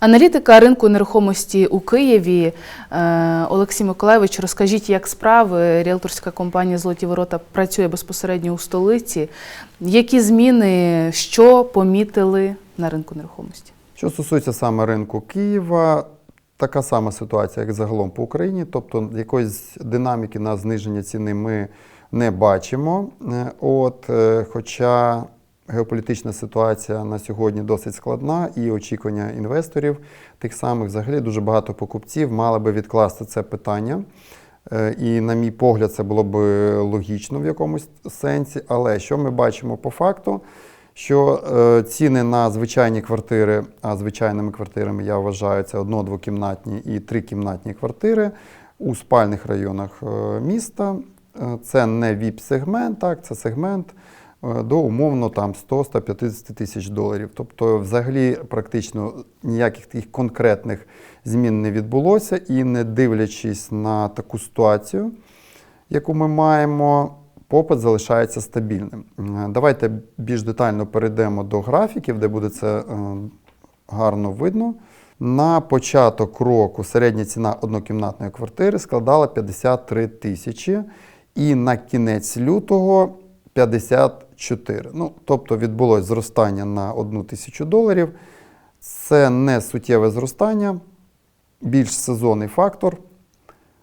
Аналітика ринку нерухомості у Києві е, Олексій Миколайович, розкажіть, як справи ріелторська компанія Золоті ворота працює безпосередньо у столиці. Які зміни, що помітили на ринку нерухомості? Що стосується саме ринку Києва, така сама ситуація, як загалом по Україні. Тобто якоїсь динаміки на зниження ціни ми не бачимо. Е, От, е, хоча геополітична ситуація на сьогодні досить складна, і очікування інвесторів тих самих, взагалі дуже багато покупців мали би відкласти це питання. Е, І, на мій погляд, це було б логічно в якомусь сенсі. Але що ми бачимо по факту? Що е, ціни на звичайні квартири, а звичайними квартирами я вважаю це одно-двокімнатні і трикімнатні квартири у спальних районах е, міста. Е, це не ВІП-сегмент, так, це сегмент е, до умовно там 100-150 тисяч доларів. Тобто, взагалі, практично ніяких таких конкретних змін не відбулося, і не дивлячись на таку ситуацію, яку ми маємо, попит залишається стабільним. Е, Давайте більш детально перейдемо до графіків, де буде це е, гарно видно. На початок року середня ціна однокімнатної квартири складала 53 тисячі, і на кінець лютого 54. Ну, тобто відбулось зростання на 1 тисячу доларів. Це не суттєве зростання, більш сезонний фактор.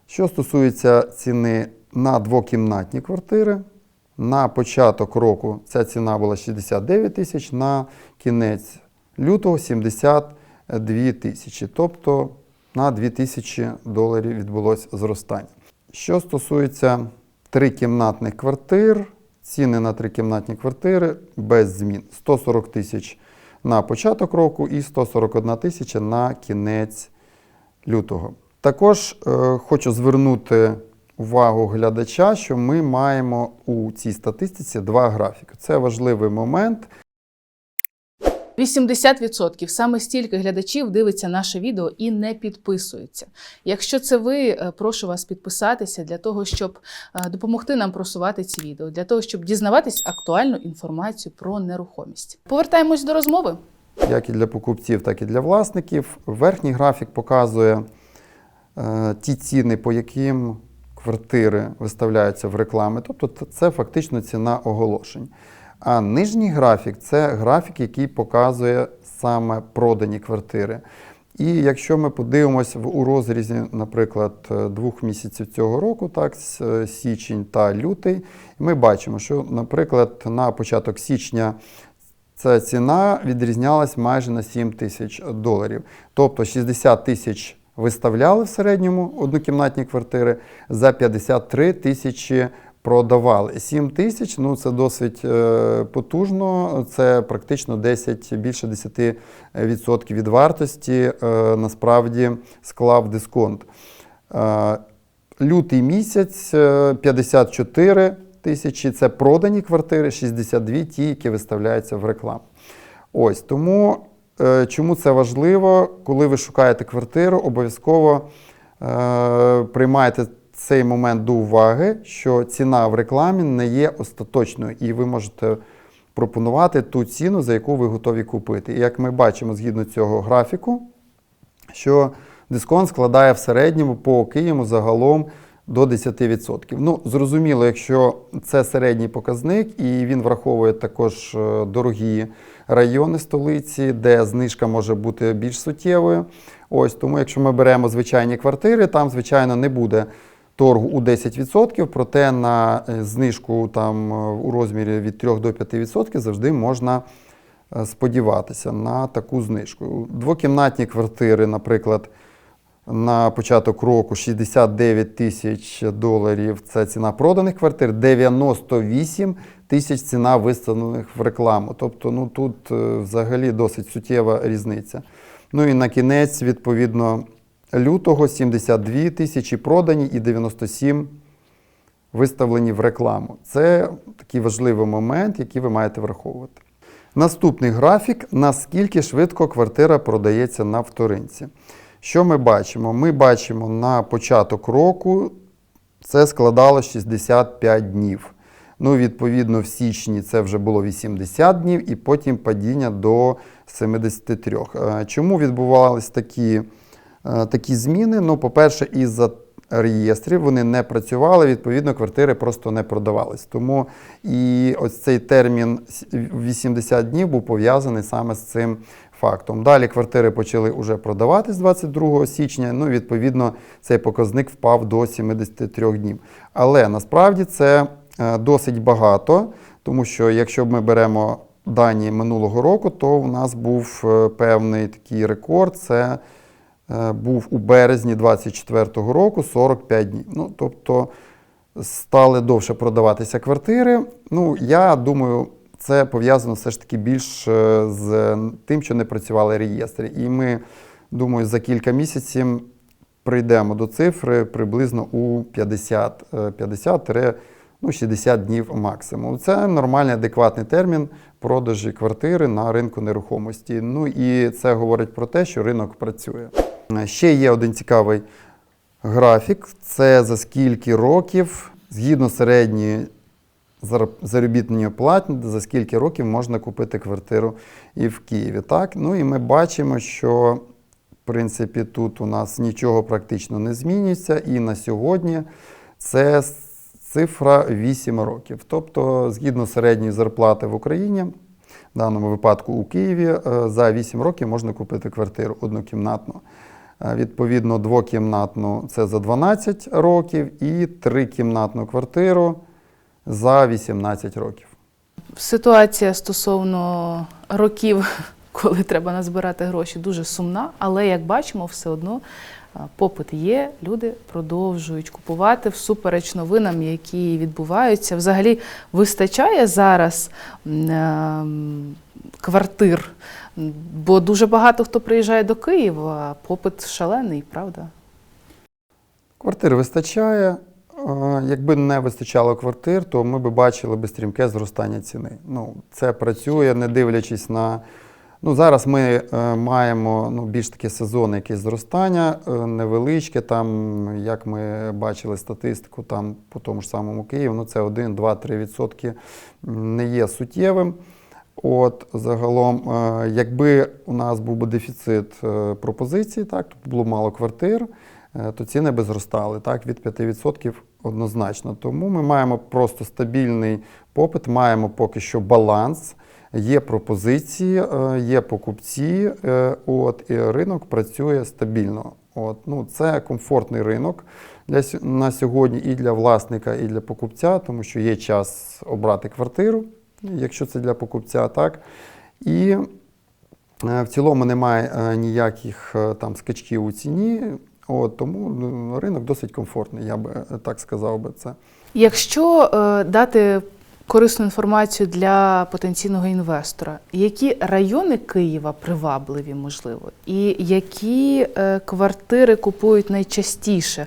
Що стосується ціни на двокімнатні квартири, на початок року ця ціна була 69 тисяч, на кінець лютого 72 тисячі. Тобто на 2 тисячі доларів відбулось зростання. Що стосується трикімнатних квартир, ціни на трикімнатні квартири без змін 140 тисяч на початок року і 141 тисяча на кінець лютого. Також е, хочу звернути увагу глядача, що ми маємо у цій статистиці два графіки. Це важливий момент. 80% саме стільки глядачів дивиться наше відео і не підписуються. Якщо це ви, е, прошу вас підписатися для того, щоб е, допомогти нам просувати ці відео, для того, щоб дізнаватись актуальну інформацію про нерухомість. Повертаємось до розмови. як і для покупців, так і для власників. Верхній графік показує е, ті ціни, по яким квартири виставляються в реклами. Тобто це фактично ціна оголошень. А нижній графік це графік, який показує саме продані квартири. І якщо ми подивимося у розрізі, наприклад, е, двох місяців цього року, так, е, січень та лютий, ми бачимо, що, наприклад, на початок січня ця ціна відрізнялась майже на 7 тисяч доларів. Тобто 60 тисяч виставляли в середньому однокімнатні квартири, за 53 тисячі продавали. 7 тисяч ну це досить е, потужно, це практично 10, більше 10% від вартості е, насправді склав дисконт. Е, Лютий місяць е, 54 тисячі це продані квартири, 62 ті, які виставляються в рекламу. Ось тому чому це важливо, коли ви шукаєте квартиру, обов'язково е, приймайте цей момент до уваги, що ціна в рекламі не є остаточною, і ви можете пропонувати ту ціну, за яку ви готові купити. І як ми бачимо згідно цього графіку, що дисконт складає в середньому по Києву загалом до 10%. Ну, зрозуміло, якщо це середній показник, і він враховує також е, дорогі райони столиці, де знижка може бути більш суттєвою. Ось тому, якщо ми беремо звичайні квартири, там, звичайно, не буде торгу у 10%, проте на е, знижку там е, у розмірі від 3 до 5% завжди можна е, сподіватися на таку знижку. Двокімнатні квартири, наприклад, на початок року 69 тисяч доларів це ціна проданих квартир, 98 тисяч ціна виставлених в рекламу. Тобто, ну тут взагалі досить суттєва різниця. Ну і на кінець, відповідно, лютого 72 тисячі продані і 97 виставлені в рекламу. Це такий важливий момент, який ви маєте враховувати. Наступний графік: наскільки швидко квартира продається на вторинці. Що ми бачимо? Ми бачимо на початок року це складало 65 днів. Ну, відповідно, в січні це вже було 80 днів, і потім падіння до 73. Е, Чому відбувалися такі, такі зміни? Ну, по-перше, із-за реєстрів вони не працювали, відповідно, квартири просто не продавались. Тому і ось цей термін 80 днів був пов'язаний саме з цим фактом. Далі квартири почали вже продаватись 22 січня. Ну, відповідно, цей показник впав до 73 днів. Але насправді це е, досить багато, тому що якщо ми беремо дані минулого року, то у нас був е, певний такий рекорд. Це е, був у березні 24-го року 45 днів. Ну, тобто стали довше продаватися квартири. Ну, я думаю, це пов'язано все ж таки більш е, з тим, що не працювали реєстри. І ми, думаю, за кілька місяців прийдемо до цифри приблизно у 50, е, 50 ну, 60 днів максимум. Це нормальний адекватний термін продажі квартири на ринку нерухомості. Ну і це говорить про те, що ринок працює. Е, Ще є один цікавий графік: це за скільки років, згідно середньої зар- заробітної платні, за скільки років можна купити квартиру і в Києві. Так? Ну і ми бачимо, що в принципі тут у нас нічого практично не змінюється, і на сьогодні це цифра 8 років. Тобто, згідно середньої зарплати в Україні, в даному випадку у Києві, е, за 8 років можна купити квартиру однокімнатну. Е, Відповідно, двокімнатну це за 12 років і трикімнатну квартиру за 18 років. Ситуація стосовно років, коли треба назбирати гроші, дуже сумна, але як бачимо, все одно попит є. Люди продовжують купувати всупереч новинам, які відбуваються. Взагалі вистачає зараз ем, квартир, бо дуже багато хто приїжджає до Києва, попит шалений, правда? Квартир вистачає. Якби не вистачало квартир, то ми б бачили би стрімке зростання ціни. Ну, це працює, не дивлячись на. Ну, зараз ми е, маємо ну, більш таке сезонне якесь зростання, е, невеличке. Там, як ми бачили статистику, там по тому ж самому Києву, ну це 1, 2, 3 відсотки не є суттєвим. От загалом, е, якби у нас був би дефіцит е, пропозицій, так, було мало квартир, е, то ціни би зростали так, від 5% однозначно. Тому ми маємо просто стабільний попит, маємо поки що баланс, є пропозиції, є покупці, от, і ринок працює стабільно. От, ну, це комфортний ринок для, на сьогодні і для власника, і для покупця, тому що є час обрати квартиру, якщо це для покупця, так. І е, в цілому немає е, ніяких е, там скачків у ціні. От, тому ну, ринок досить комфортний, я би так сказав би це. Якщо е, дати корисну інформацію для потенційного інвестора, які райони Києва привабливі, можливо, і які е, квартири купують найчастіше?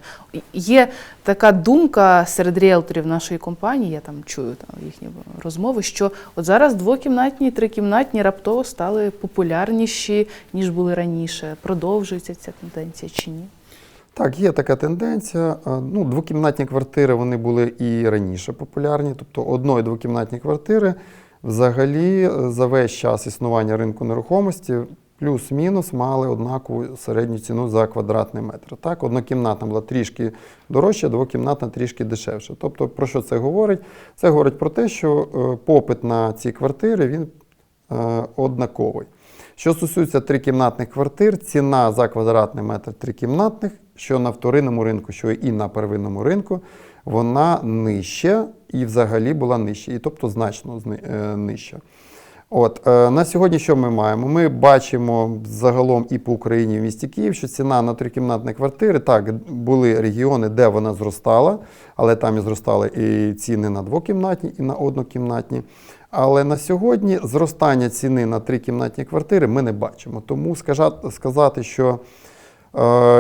Є така думка серед ріелторів нашої компанії, я там чую там їхні розмови, що от зараз двокімнатні, трикімнатні раптово стали популярніші, ніж були раніше. Продовжується ця тенденція чи ні? Так, є така тенденція. Е, Ну, двокімнатні квартири вони були і раніше популярні, тобто одно- і двокімнатні квартири взагалі е, за весь час існування ринку нерухомості плюс-мінус мали однакову середню ціну за квадратний метр. Так, однокімнатна була трішки дорожча, двокімнатна трішки дешевша. Тобто, про що це говорить? Це говорить про те, що е, попит на ці квартири він однаковий. Що стосується трикімнатних квартир, ціна за квадратний метр трикімнатних, що на вторинному ринку, що і на первинному ринку, вона нижча і взагалі була нижча, і тобто значно е, нижча. От, е, на сьогодні що ми маємо? Ми бачимо загалом і по Україні, в місті Київ, що ціна на трикімнатні квартири, так, були регіони, де вона зростала, але там і зростали і ціни на двокімнатні, і на однокімнатні. Але на сьогодні зростання ціни на трикімнатні квартири ми не бачимо. Тому сказати, що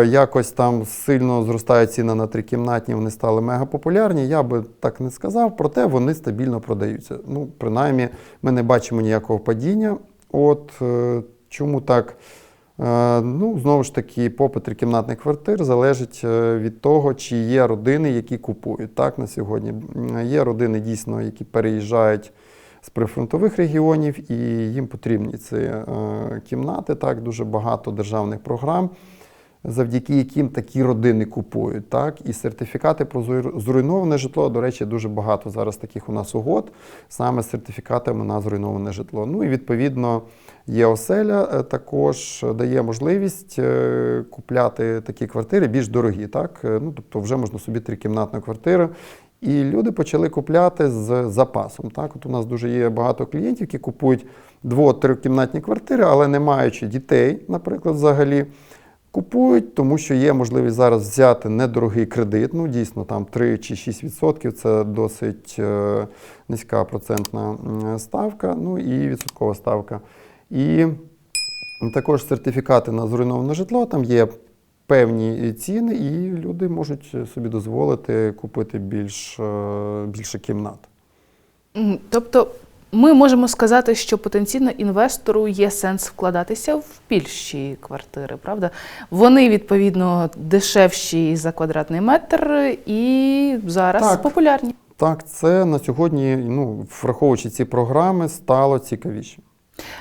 якось там сильно зростає ціна на трикімнатні, вони стали мегапопулярні, я би так не сказав, проте вони стабільно продаються. Ну, принаймні, ми не бачимо ніякого падіння. От е, чому так Е, Ну, знову ж таки, попит трикімнатних квартир залежить е, від того, чи є родини, які купують. Так, на сьогодні є родини дійсно, які переїжджають з прифронтових регіонів, і їм потрібні ці е, кімнати. Так, дуже багато державних програм, завдяки яким такі родини купують. Так, і сертифікати про зруйноване житло. До речі, дуже багато зараз таких у нас угод саме з сертифікатами на зруйноване житло. Ну і відповідно. Є оселя, е, також дає можливість е, купляти такі квартири більш дорогі. Так? Е, Ну, тобто вже можна собі трикімнатну квартиру. І люди почали купляти з запасом. Так? От у нас дуже є багато клієнтів, які купують дво-трикімнатні квартири, але не маючи дітей, наприклад, взагалі. Купують, тому що є можливість зараз взяти недорогий кредит. Ну, дійсно, там 3 чи 6% це досить е, низька процентна ставка, ну і відсоткова ставка. І також сертифікати на зруйноване житло, там є певні ціни, і люди можуть собі дозволити купити більш, е, більше кімнат. Тобто ми можемо сказати, що потенційно інвестору є сенс вкладатися в більші квартири, правда? Вони відповідно дешевші за квадратний метр і зараз Так. популярні. Так, це на сьогодні, ну, враховуючи ці програми, стало цікавіше.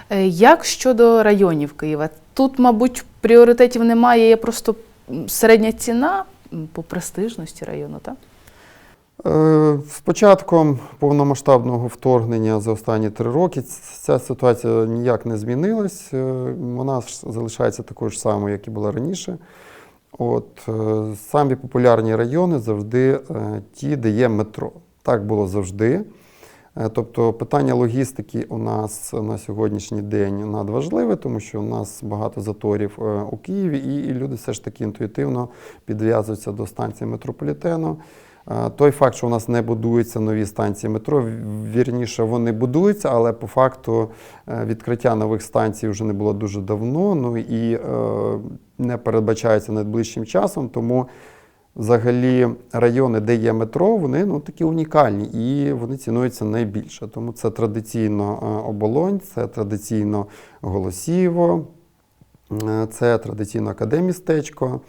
Е, Як щодо районів Києва? Тут, мабуть, пріоритетів немає, є просто середня ціна по престижності району, так? Е, З початком повномасштабного вторгнення за останні три роки ця ситуація ніяк не змінилась. Е, Вона залишається такою ж самою, як і була раніше. От, е, самі популярні райони завжди ті, де є метро. Так було завжди. Тобто питання логістики у нас на сьогоднішній день надважливе, тому що у нас багато заторів у Києві, і люди все ж таки інтуїтивно підв'язуються до станції метрополітену. Той факт, що у нас не будуються нові станції метро, вірніше вони будуються, але по факту е, відкриття нових станцій вже не було дуже давно. Ну і е, не передбачається найближчим часом. Тому взагалі райони, де є метро, вони ну, такі унікальні і вони цінуються найбільше. Тому це традиційно е, оболонь, це традиційно голосіво, це традиційно академістечко.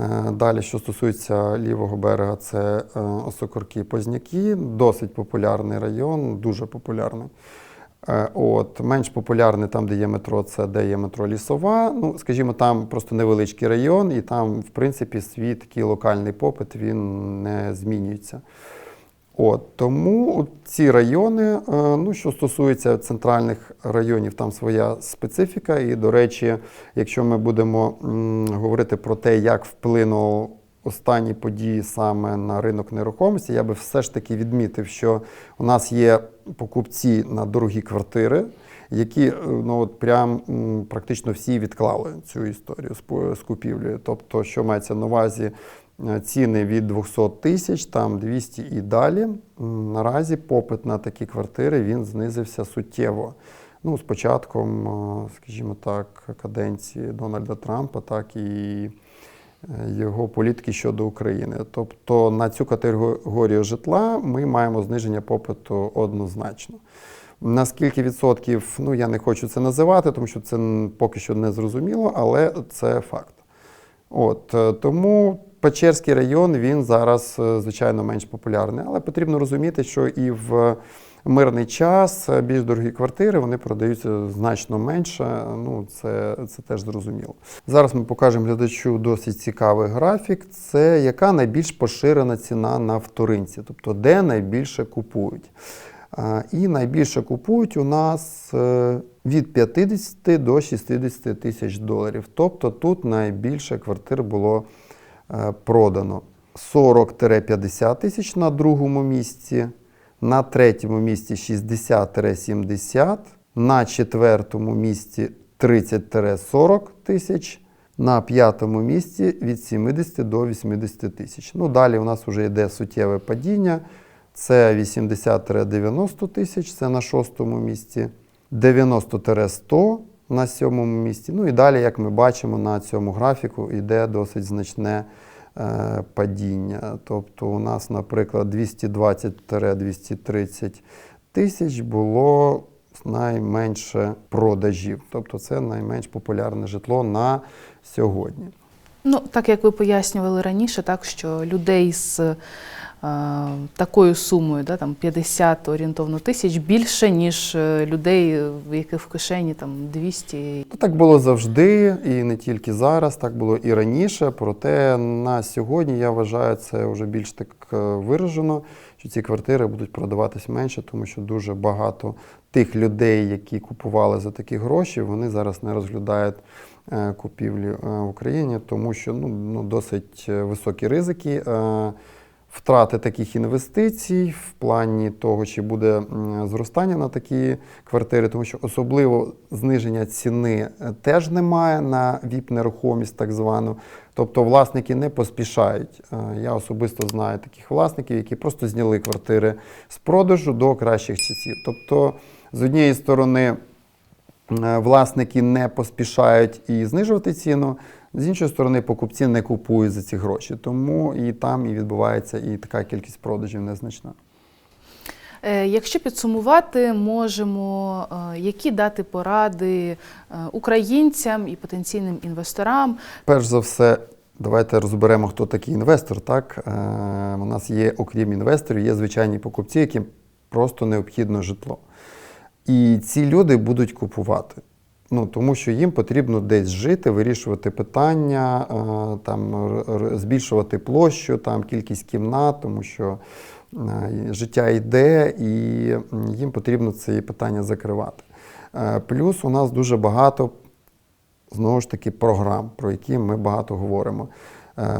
Е, Далі, що стосується лівого берега, це е, Осокорки Позняки, досить популярний район, дуже популярний. Е, От, менш популярний там, де є метро, це де є метро Лісова. Ну, скажімо, там просто невеличкий район, і там, в принципі, свій такий локальний попит він не змінюється. От, тому ці райони, е, ну, що стосується центральних районів, там своя специфіка. І, до речі, якщо ми будемо говорити про те, як вплинуло останні події саме на ринок нерухомості, я би все ж таки відмітив, що у нас є покупці на дорогі квартири, які е, ну, от прям практично всі відклали цю історію з купівлею. Тобто, що мається на увазі, ціни від 200 тисяч, там 200 і далі. Наразі попит на такі квартири він знизився суттєво. Ну, з початком, е, скажімо так, каденції Дональда Трампа, так і е, його політики щодо України. Тобто на цю категорію житла ми маємо зниження попиту однозначно. На скільки відсотків, ну я не хочу це називати, тому що це поки що не зрозуміло, але це факт. От, е, тому Печерський район він зараз, е, звичайно, менш популярний. Але потрібно розуміти, що і в мирний час е, більш дорогі квартири вони продаються значно менше. Ну, це, це теж зрозуміло. Зараз ми покажемо глядачу досить цікавий графік. Це яка найбільш поширена ціна на вторинці, тобто де найбільше купують. І найбільше купують у нас е, від 50 до 60 тисяч доларів. Тобто тут найбільше квартир було е, продано. 40-50 тисяч на другому місці, на третьому місці 60-70, на четвертому місці 30-40 тисяч, на п'ятому місці від 70 до 80 тисяч. Ну, далі у нас вже йде суттєве падіння. Це 80-90 тисяч, це на шостому місці, 90-100 на сьомому місці. Ну і далі, як ми бачимо на цьому графіку, йде досить значне е, падіння. Тобто у нас, наприклад, 220-230 тисяч було найменше продажів. Тобто це найменш популярне житло на сьогодні. Ну, так як ви пояснювали раніше, так що людей з такою сумою, да, там 50 орієнтовно тисяч, більше, ніж е, людей, в яких в кишені там 200. Так було завжди, і не тільки зараз, так було і раніше. Проте на сьогодні я вважаю це вже більш так е, виражено, що ці квартири будуть продаватись менше, тому що дуже багато тих людей, які купували за такі гроші, вони зараз не розглядають е, купівлі е, в Україні, тому що ну, ну, досить е, високі ризики. Втрати таких інвестицій в плані того, чи буде зростання на такі квартири, тому що особливо зниження ціни е, теж немає на ВІП-нерухомість, так звану. Тобто власники не поспішають. Е, Я особисто знаю таких власників, які просто зняли квартири з продажу до кращих часів. Тобто, з однієї сторони, е, власники не поспішають і знижувати ціну. З іншої сторони, покупці не купують за ці гроші, тому і там і відбувається і така кількість продажів незначна. Е, Якщо підсумувати, можемо е, які дати поради е, українцям і потенційним інвесторам, Перш за все, давайте розберемо, хто такий інвестор. Так? У нас є, окрім інвесторів, є звичайні покупці, яким просто необхідно житло. І ці люди будуть купувати. Ну, тому що їм потрібно десь жити, вирішувати питання, е, там, збільшувати площу, там, кількість кімнат, тому що е, життя йде, і їм потрібно ці питання закривати. Е, Плюс у нас дуже багато знову ж таки програм, про які ми багато говоримо.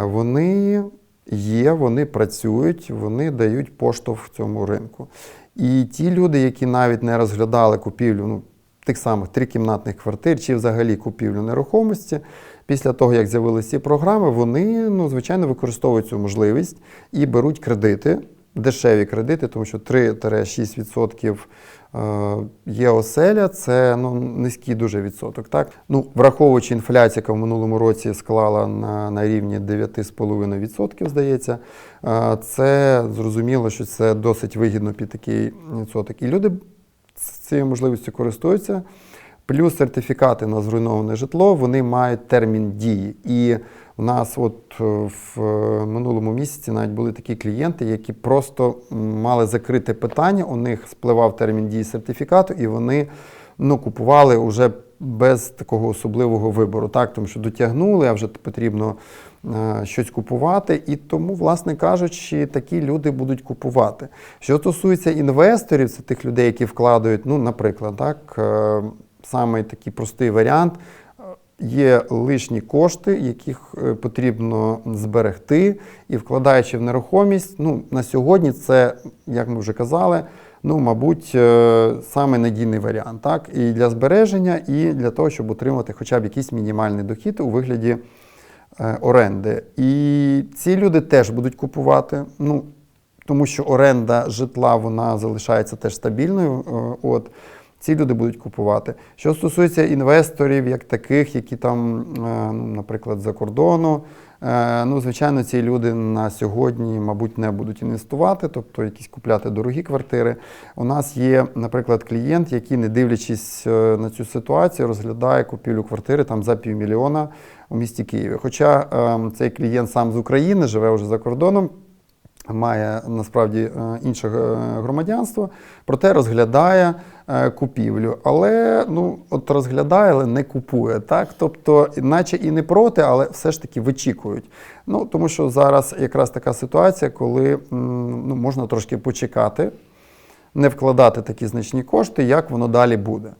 Вони є, вони працюють, вони дають поштовх цьому ринку. І ті люди, які навіть не розглядали купівлю ну, тих самих трикімнатних квартир чи взагалі купівлю нерухомості, після того, як з'явилися ці програми, вони, ну, звичайно, використовують цю можливість і беруть кредити, дешеві кредити, тому що 3-6% е, є оселя, це ну, низький дуже відсоток. Так? Ну, враховуючи інфляцію, яка в минулому році склала на, на рівні 9,5%, здається, е, це зрозуміло, що це досить вигідно під такий відсоток. І люди цією можливістю користуються. Плюс сертифікати на зруйноване житло, вони мають термін дії. І у нас, от е, в е, минулому місяці, навіть були такі клієнти, які просто мали закрите питання. У них спливав термін дії сертифікату, і вони ну, купували вже без такого особливого вибору, так, тому що дотягнули, а вже потрібно щось купувати. І тому, власне кажучи, такі люди будуть купувати. Що стосується інвесторів, це тих людей, які вкладають, ну, наприклад, так, е, самий такий простий варіант. е, Є лишні кошти, яких е, потрібно зберегти, і вкладаючи в нерухомість, ну на сьогодні це, як ми вже казали, ну мабуть, е, саме надійний варіант, так і для збереження, і для того, щоб отримати хоча б якийсь мінімальний дохід у вигляді е, оренди. І ці люди теж будуть купувати. Ну тому що оренда житла вона залишається теж стабільною. е, От ці люди будуть купувати. Що стосується інвесторів, як таких, які там, е, ну, наприклад, за кордону, е, ну, звичайно, ці люди на сьогодні, мабуть, не будуть інвестувати, тобто якісь купляти дорогі квартири. У нас є, наприклад, клієнт, який, не дивлячись е, на цю ситуацію, розглядає купівлю квартири там за півмільйона у місті Києві. Хоча е, цей клієнт сам з України живе вже за кордоном має насправді е, інше е, громадянство, проте розглядає е, купівлю. Але ну, от розглядає, але не купує. Так? Тобто, наче і не проти, але все ж таки вичікують. Ну, тому що зараз якраз така ситуація, коли ну, можна трошки почекати, не вкладати такі значні кошти, як воно далі буде.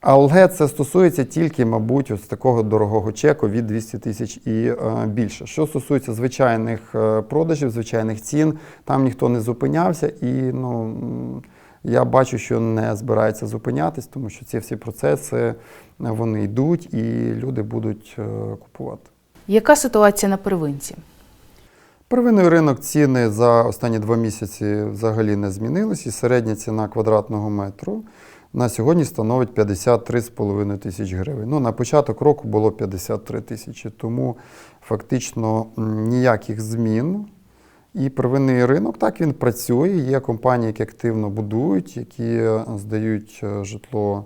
Але це стосується тільки, мабуть, ось такого дорогого чеку від 200 тисяч і е, більше. Що стосується звичайних е, продажів, звичайних цін, там ніхто не зупинявся, і ну, я бачу, що не збирається зупинятись, тому що ці всі процеси е, вони йдуть і люди будуть купувати. Яка ситуація на первинці? Первинний ринок ціни за останні два місяці взагалі не змінились, і середня ціна квадратного метру на сьогодні становить 53,5 тисяч гривень. Ну, на початок року було 53 тисячі, тому фактично ніяких змін І первинний ринок так він працює. Є компанії, які активно будують, які е, здають е, житло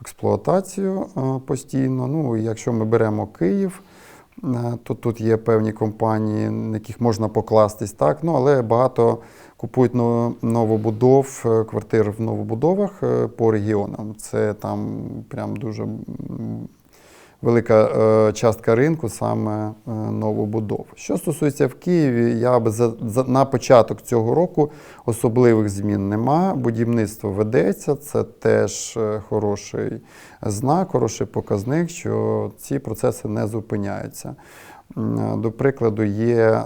експлуатацію е, постійно. Ну, якщо ми беремо Київ, то тут є певні компанії, на яких можна покластись, так. Ну, але багато купують новобудов, е, квартир в новобудовах е, по регіонам. Це там прям дуже велика е, частка ринку саме новобудов. Що стосується в Києві, я би за, за на початок цього року особливих змін нема. Будівництво ведеться, це теж хороший знак, хороший показник, що ці процеси не зупиняються. До прикладу, є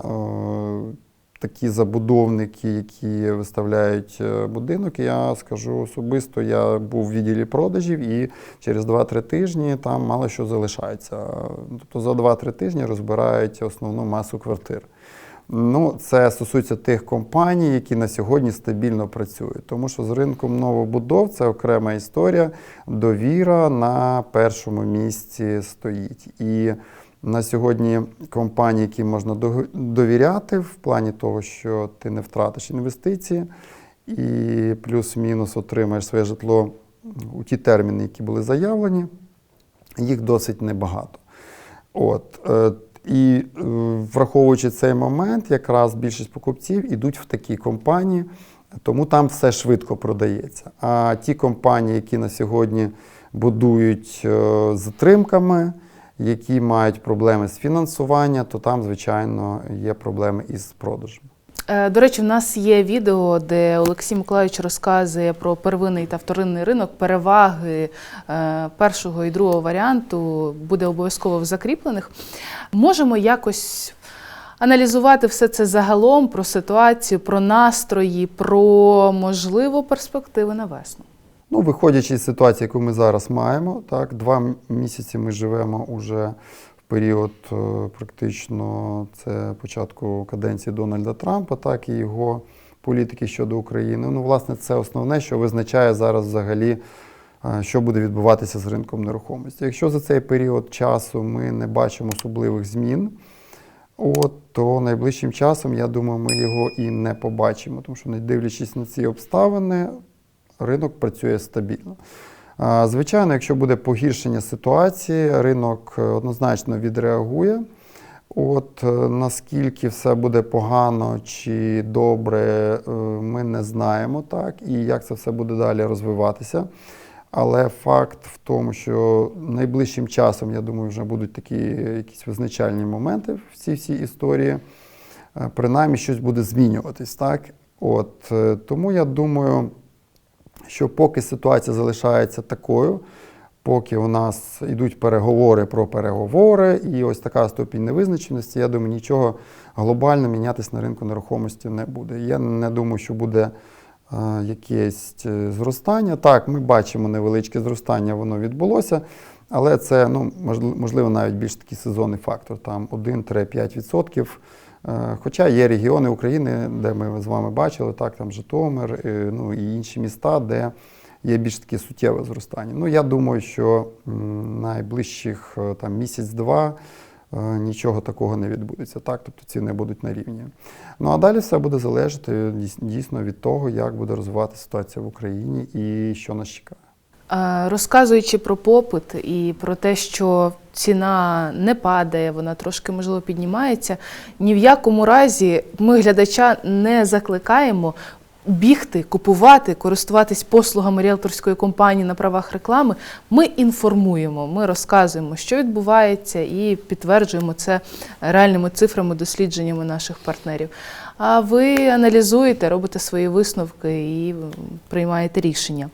такі забудовники, які виставляють е, будинок. Я скажу особисто, я був в відділі продажів і через 2-3 тижні там мало що залишається. Тобто за 2-3 тижні розбирають основну масу квартир. Ну, це стосується тих компаній, які на сьогодні стабільно працюють. Тому що з ринком новобудов це окрема історія. Довіра на першому місці стоїть. І на сьогодні компанії, які можна дов- довіряти в плані того, що ти не втратиш інвестиції і плюс-мінус отримаєш своє житло у ті терміни, які були заявлені, їх досить небагато. От, е, і е, враховуючи цей момент, якраз більшість покупців ідуть в такі компанії, тому там все швидко продається. А ті компанії, які на сьогодні будують е, затримками, які мають проблеми з фінансуванням, то там, звичайно, є проблеми із продажем. Е, До речі, в нас є відео, де Олексій Миколаївич розказує про первинний та вторинний ринок, переваги е, першого і другого варіанту буде обов'язково в закріплених. Можемо якось аналізувати все це загалом про ситуацію, про настрої, про можливо перспективи на весну. Ну, виходячи з ситуації, яку ми зараз маємо, так, два місяці ми живемо уже в період е, практично це початку каденції Дональда Трампа, так і його політики щодо України. Ну, власне, це основне, що визначає зараз взагалі, е, що буде відбуватися з ринком нерухомості. Якщо за цей період часу ми не бачимо особливих змін, От, то найближчим часом, я думаю, ми його і не побачимо, тому що, не дивлячись на ці обставини, ринок працює стабільно. Звичайно, якщо буде погіршення ситуації, ринок е, однозначно відреагує. От е, наскільки все буде погано чи добре, е, ми не знаємо так, і як це все буде далі розвиватися. Але факт в тому, що найближчим часом, я думаю, вже будуть такі якісь визначальні моменти в цій всій історії. Принаймні щось буде змінюватись, так? От, тому я думаю, що поки ситуація залишається такою, поки у нас йдуть переговори про переговори, і ось така ступінь невизначеності, я думаю, нічого глобально мінятись на ринку нерухомості не буде. Я не думаю, що буде е, якесь е, зростання. Так, ми бачимо невеличке зростання, воно відбулося, але це ну, можливо навіть більш такий сезонний фактор, там 1-5%. Е, Хоча є регіони України, де ми з вами бачили, так, там Житомир, е, ну і інші міста, де є більш таке суттєве зростання. Ну, я думаю, що найближчих е, там місяць-два нічого такого не відбудеться. Так, тобто ціни будуть на рівні. Ну а далі все буде залежати дійсно від того, як буде розвиватися ситуація в Україні і що нас чекає. Е, Розказуючи про попит і про те, що ціна не падає, вона трошки можливо піднімається. Ні в якому разі ми глядача не закликаємо бігти, купувати, користуватись послугами ріелторської компанії на правах реклами. Ми інформуємо, ми розказуємо, що відбувається, і підтверджуємо це реальними цифрами, дослідженнями наших партнерів. А ви аналізуєте, робите свої висновки і приймаєте рішення.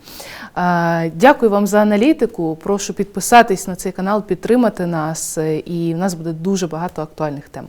Дякую вам за аналітику. Прошу підписатись на цей канал, підтримати нас, е, і в нас буде дуже багато актуальних тем.